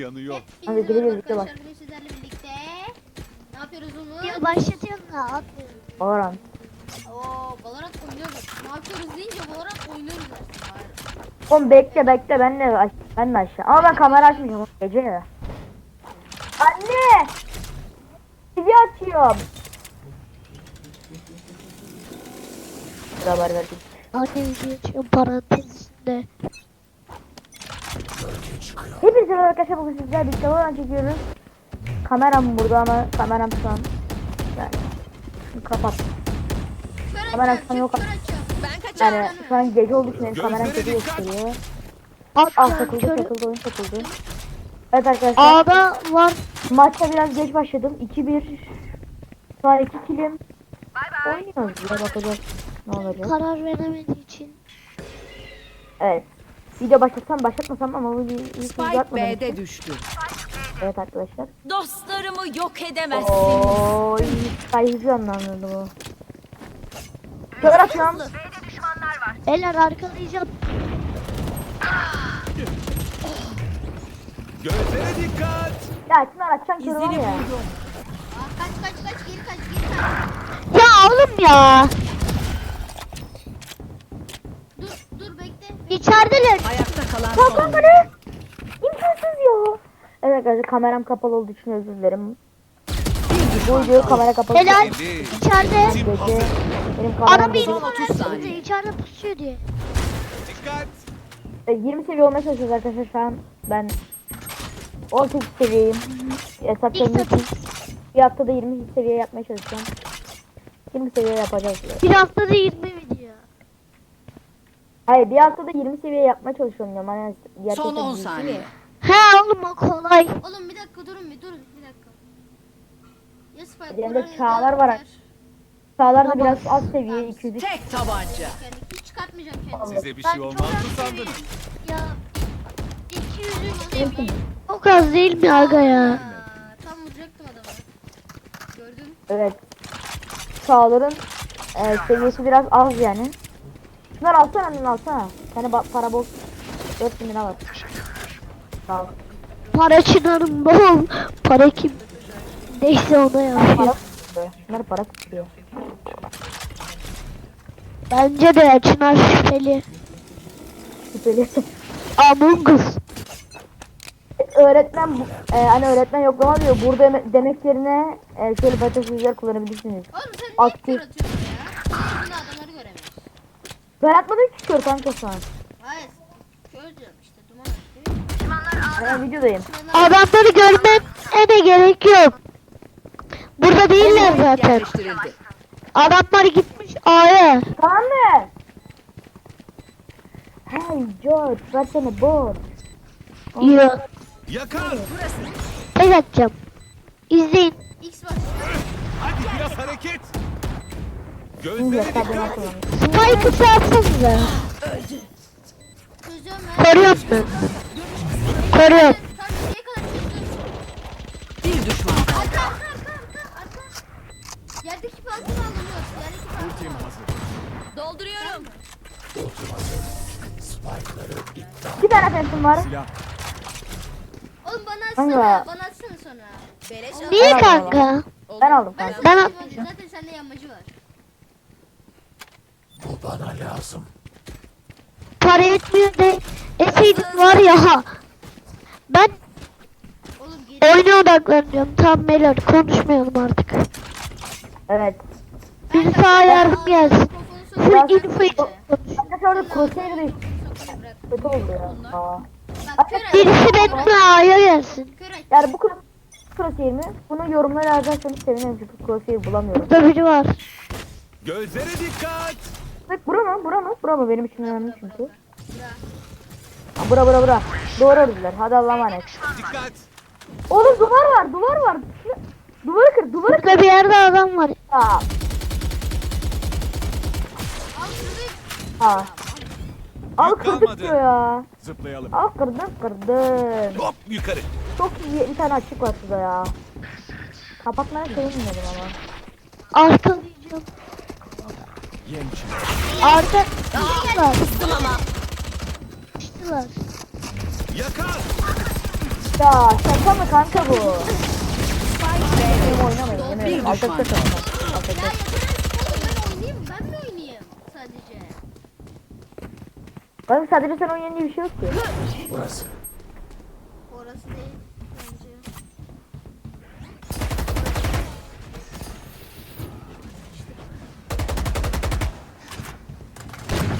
yanıyor. Hadi merhaba birlikte bak. arkadaşlar bugün sizlerle birlikte ne yapıyoruz Umut? Ya başlatıyorum da atmıyorum. Valorant. Oo Valorant oynuyoruz. Ne yapıyoruz deyince Valorant oynuyoruz aslında. Oğlum bekle bekle ben de aş- ben de aşağı. Ama ben kamera açmayacağım gece ya. Anne! TV açıyorum. Bir haber verdim. Anne video açıyorum parantez içinde. Merhaba arkadaşlar bugün sizlerle birlikte Valorant çekiyoruz. Kameram burada ama kameram şu an yani şunu kapat. Kör Kamera açıyorum, sana yok. kör. Ben. Yani şu an gece olduğu için benim kameram kötü gösteriyor. Ah Atacağım takıldı körü. takıldı oyun takıldı. Evet arkadaşlar A'da var. maçta biraz geç başladım. 2-1 şu an 2 kilim. Oynuyoruz ya bakacağız ne olacak. Karar veremediği için. Evet. Video başlatsam başlatmasam ama bu Spike. B'de düştü. Evet arkadaşlar. Dostlarımı yok edemezsin. Oy, sayıcı anlamında bu. Kör atıyorum. Eller arkalayacağım. Gözlere dikkat. Ya Çınar açacaksın körü var İzini ya. buldum. Kaç kaç kaç geri kaç geri kaç. Ya oğlum ya. Dur dur İçerideler. Ayakta kalan Kalkan son. bana. İmkansız ya. Evet arkadaşlar kameram kapalı olduğu için özür dilerim. Bu kaldı. kamera kapalı. Helal. İçeride. Gece benim kameram Arabayı gece- Son 30 versenize saniye. içeride pusuyor diye. Dikkat. E, 20 seviye olmaya çalışıyoruz arkadaşlar şu an ben 18 seviyeyim. Hesap İlk için bir haftada 20 seviye yapmaya çalışacağım. 20 seviye yapacağız. ya. Bir haftada 20 video. Hayır bir haftada 20 seviye yapmaya çalışıyorum ya. Hani gerçekten Son 10 büyük saniye. He oğlum o kolay. Oğlum bir dakika durun bir durun bir dakika. Ya Spike oraya çağlar var. ver. Sağlarda biraz az seviye 200 Tek tabanca. Yani hiç çıkartmayacağım kendimi. Size bir şey olmaz mı sandınız? Ya 200'ün seviyeyim. Çok az değil mi aga ya? Aa, Tam vuracaktım adamı. Gördün. Evet. Sağların e, seviyesi biraz az yani. Şunları alsana annen alsana. Sana ba- para bol. 4 bin lira var. Sağ ol. Para çınarım bol. Para kim? Neyse ona Para yapıyor. Şunlar para tutuyor. Bence de Çınar şüpheli. Şüpheli. Among Us. öğretmen e, hani öğretmen yoklama diyor. Burada deme- demek yerine e, şöyle beta sözler kullanabilirsiniz. Oğlum sen niye Aktif. atıyorsun ya? Senin adamları göremiyorsun. Ben atmadım ki kör kanka şu an. Hayır. Kör diyorum işte duman. Ben videodayım. Adamları görmem de gerek yok. Burada değiller zaten. Yerleştirildi. Adamlar gitmiş A'ya. Tamam mı? Hey George, versene bot. Yok. Yakar. Tek atacağım. İzleyin. X basıyor. Hadi biraz hareket. Hesabını dikkat. kullanıyorum. Spike'ı. Çözüyorum ben. Koruyorum ben. Çözüyorsun? Bir düşman kaldı. Arka arka arka arka arka. Yerdeki pantolonu alınıyor. Yerdeki hazır. Dolduruyorum. İki tane fensim var. Silah. Oğlum bana Kanka. atsana. Bana atsana sonra. Beleş al. Niye kanka? Ben aldım Ben kanka. sana Ben atmayacağım. Zaten sende yanmacı var. Para etmiyor de eseydin var ya. Ben Oğlum geri. oyuna odaklanıyorum. Tamam beyler konuşmayalım artık. Evet. Bir sağ yardım gelsin. Full konuş. Arkadaşlar de kötü oldu ya. Aa. Birisi benimle A'ya gelsin. Yani bu cross crosshair mi? Bunu yorumlara yazarsanız sevinirim çünkü crosshair bulamıyorum. Burada biri var. Gözlere dikkat. Bak bura mı? Bura mı? Bura mı? Benim için önemli çünkü. Bura. Ha, bura bura bura. Doğru ördüler. Hadi Allah'a emanet. Dikkat. Oğlum duvar var, duvar var. Duvarı kır, duvarı kır. Burada bir yerde adam var. Ha. Ha. Al kırdık diyor ya. Zıplayalım. Al kırdık kırdık. Hop yukarı. Çok iyi bir tane açık var şurada ya. Kapatmaya sevinmedim ama. Arkalayacağım. Yenç. Arka. Çıktılar. Çıktılar. Yakar. Ya şaka mı kanka bu? Benim oynamayın. yemin Ya yeter oğlum ben oynayayım ben mi oynayayım sadece? Oğlum sadece sen oynayan diye bir şey yok ki. Burası. Orası değil bence.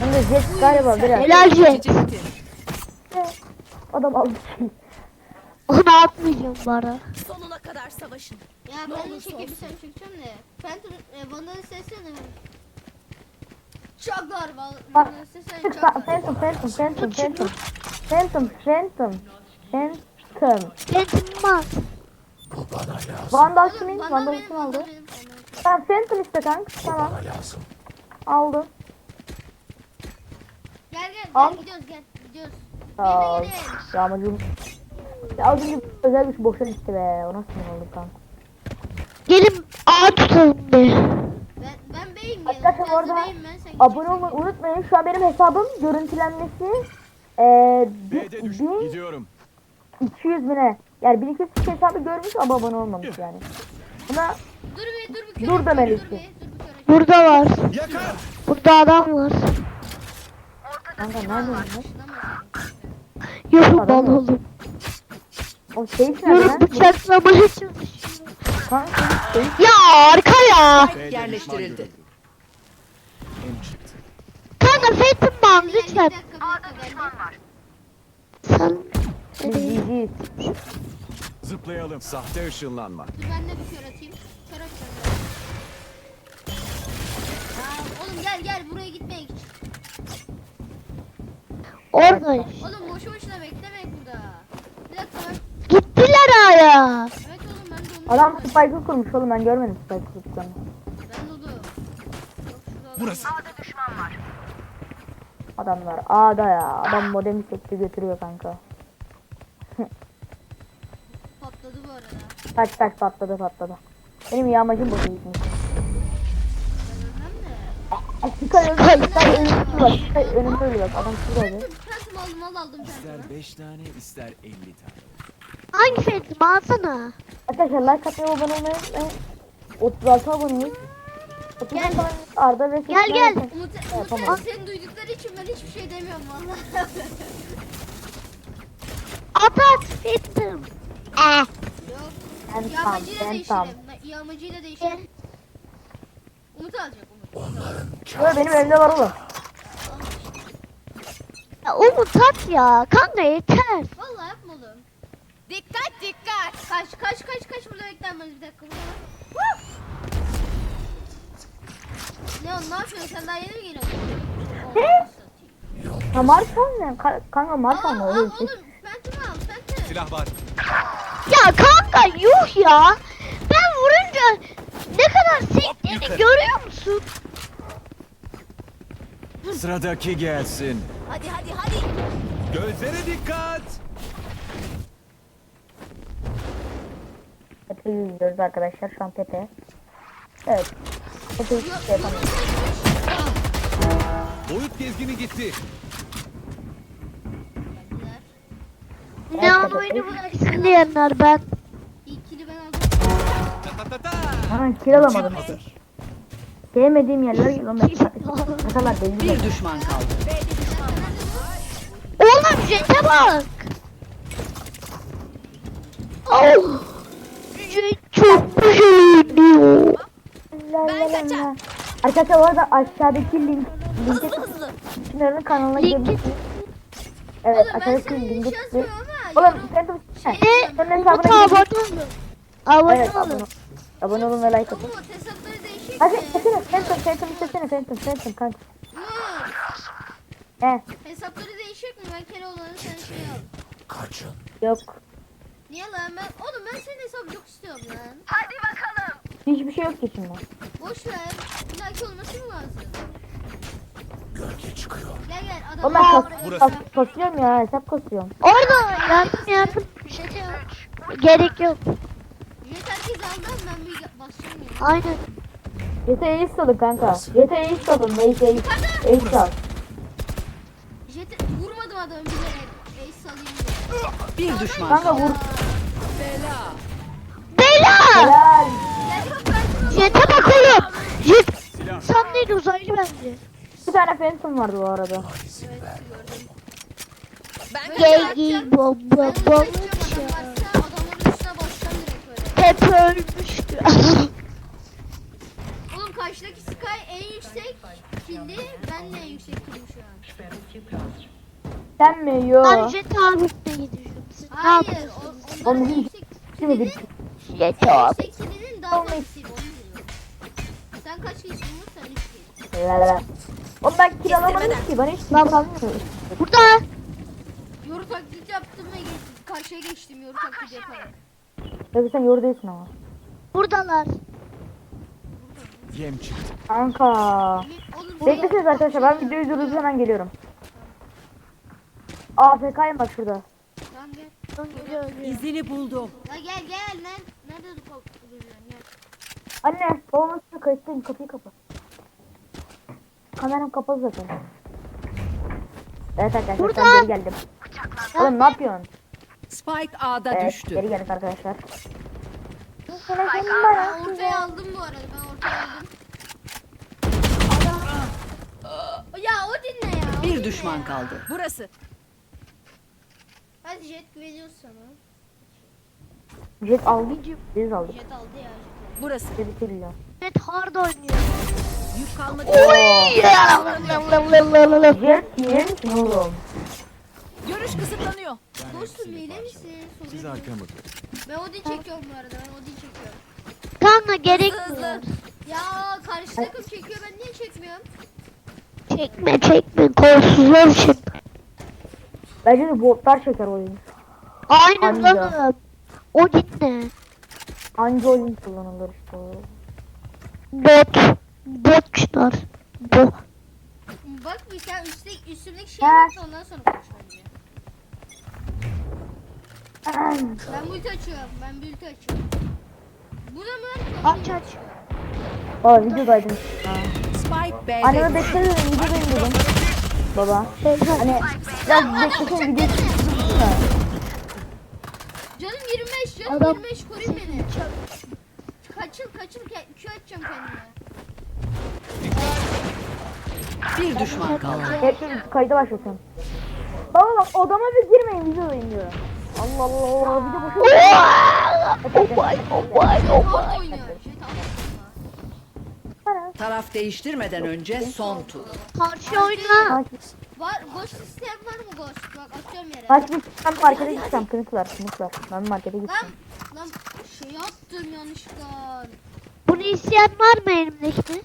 Hem de Jet galiba biraz. Helal jet. Adam aldı. Onu atmayacağım bana. Sonuna kadar savaşın. Ya ben de çekebilsem çekeceğim de. Phantom e, Vandal'ı seslene. Çaklar. Vandal'ı seslene çaklar. Phantom, Phantom, Phantom, Phantom. Phantom, Phantom. Phantom. Kendim Vandal kimin? Vandal kim aldı? Tamam Phantom işte kanka. Tamam. Aldım. Gel gel Al. gel gidiyoruz gel gidiyoruz. Aa, Gelin gelin. yağmacım. Ya az önce özel güç boşa gitti be. O nasıl oldu kanka? Gelin ağ tutalım bir. Ben ben beyim. Arkadaşlar de orada beyim ben sen Abone olmayı unutmayın. Şu an benim hesabım görüntülenmesi eee B'de düş. bin- Gidiyorum. 200 bine. Yani 1200 kişi hesabı görmüş ama abone olmamış yani. Buna Dur bir dur bir Dur kere. da Melis'i. Dur bir dur bir kere. Burada var. Yakar. Burada adam var. Kanka nerede lan? Yorum Adam bal var. oğlum. O şey nerede Yorum bıçaklamaya çalışıyor. Kanka şey Ya arka ya. B'de Yerleştirildi. düşman görüldü. Kanka Phantom Bomb lütfen. Sen biz iyiyiz. Zıplayalım. Sahte ışınlanma. Dur ben de bir kör atayım. Kör atacağım. Aa, oğlum gel gel buraya gitmeye git. Orada. Oğlum boşu boşuna beklemek burada. Bir dakika. Gittiler aya. Evet oğlum ben de onu Adam yapıyorum. spike'ı kurmuş oğlum ben görmedim spike'ı kurduklarını. Ben de onu. Yok, şurada adam Burası. var. Adamlar A'da ya. Adam modemi çekti götürüyor kanka. Patladı bu arada. Kaç kaç patladı patladı. Benim yağmacım boşa Sky önümde Sky önümde bak. Sky önümde ölüyor. Adam şurada ölüyor. Phantom aldım al aldım İster Phantom'ı. 5 tane ister 50 tane. Hangi Phantom alsana. Arkadaşlar like atmayı abone olmayı unutmayın. 36 aboneyiz. 30 Gel. falan Arda ve Gel, Fethiye gel. zaten. Umut, tamam. Umut senin duydukları için ben hiçbir şey demiyorum valla. At at Phantom. Eh. Yok. Ben tam Yağmacıyla ben değişelim. tam. Ben- Yağmacıyla değişelim. Umut alacak Umut. Böyle benim elimde var oğlum. Ya Umut at ya. Kanka yeter. Valla yapma oğlum. Dikkat dikkat. Kaç kaç kaç kaç burada beklenmez bir dakika. Burada. Woo! Leon ne yapıyorsun sen daha yeni mi geliyorsun? Ne? Ha Markan ne? Ka- kanka Aa, Markan aa, mı? oğlum bir şey. Phantom al Phantom. Silah var. Ya kanka yuh ya. Ben vurunca ne kadar sektiğini yukarı. görüyor musun? Sıradaki gelsin. Hadi hadi hadi. Gözlere dikkat. Tepe'yi izliyoruz arkadaşlar. Şu an tepe. Evet. Tepe'yi hiç şey yapamıyorum. Boyut gezgini gitti. Ne an oyunu bıraksın diyenler ben. Ta ta ta. Aman kill alamadım. Hazır. Sevmediğim yerlere geliyorum. Ne kadar belli. Bir düşman kaldı. Oğlum jete bak. Oh. Jet çok güzel oynuyor. Ben kaçar. Arkadaşlar bu arada aşağıdaki link linke. Çınar'ın kanalına girebilirsiniz. Evet aşağıdaki linke tıklayın. Oğlum sen de Umut hesabına abone olun. Abone olun. Abone olun ve like atın. Umut hesapları değişik Hadi mi? sesini Phantom Phantom sesini Phantom Phantom kanka. He hesapları değişik mi? Ben Keloğlan'ı sen şey al. yok. Niye lan ben? Oğlum ben senin hesabı çok istiyorum lan. Hiçbir şey yok ki şimdi. Boş ver. Like olması mı lazım? Gölge çıkıyor. Gel gel adam. Oğlum ben kas, Burası. kas, kasıyorum ya hesap kasıyorum. Orada yardım yardım. Jete yok. Gerek yok. Jet herkes aldı ama ben bir basacağım ya. Aynen. Salın kanka. YT'yi salın. YT'yi Ace al. Jet'e vurmadım adamı bilerek. Ace salayım diye. Bir düşman Kanka vur. Bela! Helal. Jet'e bak oğlum. Jet. Sen değil uzaylı bence. Bir tane Phantom vardı bu arada. Ben Gel gel bom bom Ben bom. kaçıyorum adam Pepe ölmüştü. Oğlum karşıdaki Sky en yüksek kildi. Ben de en yüksek kildim şu an. Sen mi? Yo. Ben Jet abimle gidiyorum. Siz ne Hayır. yapıyorsunuz? O, onların en yüksek Şimdi kilinin bir Jet en yüksek kilinin daha fazlasıydı onu diyorum. Sen kaç kişi vur sen 3 kill. Helal. Oğlum ben kill alamadım ki. Bana hiç kalmıyor. Burada. Yoru taklit yaptım ve geç- karşıya geçtim yoru taklit yaparak. Tabii sen yoru değilsin ama. Buradalar. Yem çıktı. Kanka. Oğlum Bekleseniz arkadaşlar ben videoyu durdurup hemen geliyorum. AFK'yım bak şurada. Tamam gel. İzini buldum. Ya gel gel lan. Nerede dur gel. Anne babamın kayıttayım kapıyı kapat. Kameram kapalı zaten. Evet arkadaşlar Burada. ben geri geldim. Oğlum ne yapıyorsun? Spike A'da Evet düştü. geri geldik arkadaşlar. Ben ortaya aldım bu arada. Ben ortaya aldım. Ya o dinle ya. o Bir dinle düşman ya. kaldı. burası. Hadi jet güveniyoruz sana. Jet aldı. Biz aldık. Jet aldı ya jet. Burası. Jet bitiriyor. Jet hard oynuyor. Yük kalmadı. Jet yer oğlum? Görüş kısıtlanıyor. Dostum hile misin? Siz yok. arkamı. Ben Odin çekiyorum bu arada. Ben Odin çekiyorum. Kanka gerekmiyor. Ya karşı takım çekiyor ben niye çekmiyorum? Çekme çekme kolsuzlar için. Bence de botlar çeker oyun. Aynen Anca. lan. O gitme. Anca oyun kullanılır işte. Bot. Botçular. Bot. Bak bir sen üstte, üstümdeki bak da ondan sonra konuş bence. Ben multi açıyorum. Ben multi açıyorum. Bu da mı? Aç aç. Aa videodaydım. Spike B'de Anneme düştü. bekle dedim videodayım dedim. Baba. Hani biraz beklesene video. Canım 25, canım Adam- 25 koruyun beni. Kaçıl, kaçıl, Q atacağım kendime. Bir düşman kaldı. Hepsi kayda başlatıyorum. Baba bak odama bir girmeyin videodayım diyorum. Allah Allah Allah video boşu. Oh my oh my oh my. Taraf değiştirmeden önce son tur. Karşı oyna. Var, ghost isteyen var mı ghost? Bak atıyorum yere. Kaç bir ben markete gideceğim. Kınık var. Ben markete Lan, gideceğim. lan şey yaptım yanlışlıkla. Bunu isteyen var mı elimdekini?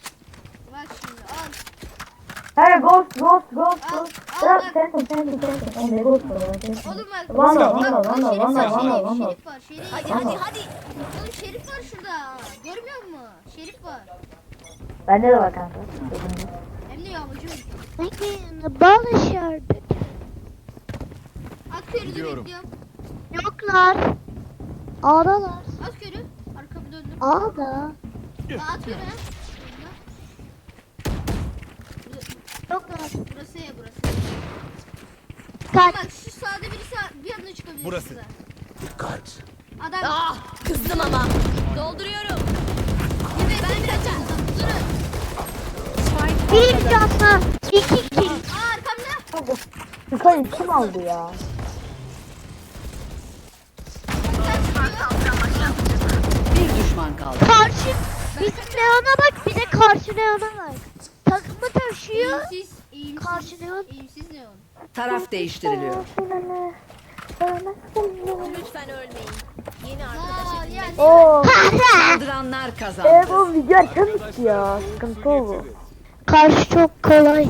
Bak şimdi al. He ghost, ghost, ghost, ghost. Al Bırak bak. sen sen sen sen sen. Oğlum ne ghost var Oğlum bak. Vanda, bak, vanda, bak, vanda, şerif vanda, var, vanda, şerif, var, şerif. Hadi hadi hadi. Oğlum şerif var şurada. Görmüyor musun? Şerif var. Bende de var kanka. Hem de yağmacı. Peki bal işareti. At körü de Gidiyorum. bekliyorum. Yoklar. Ağdalar. At körü. Arkamı döndüm. Ağda. Aa, at körü ha. Yoklar. Burası ya burası. Kaç. Bak şu sağda birisi bir anda çıkabilir. Burası. size. Dikkat. Adam. Ah kızdım ama. Dolduruyorum. ben kaçar. Durun. Bir canlı. İki kill. Aa arkamda. Sky'ı kim aldı ya? Bir düşman kaldı. Karşı. Bizim Leon'a bak bir de karşı Leon'a bak. Takımı taşıyor. Eğimsiz. Eğimsiz. Karşı Leon. Eğimsiz ne on? Taraf değiştiriliyor. Lütfen ölmeyin. Yeni arkadaş edinmek. Oo. Saldıranlar kazandı. oğlum video açamadık ya. Sıkıntı oldu. Karşı çok kolay.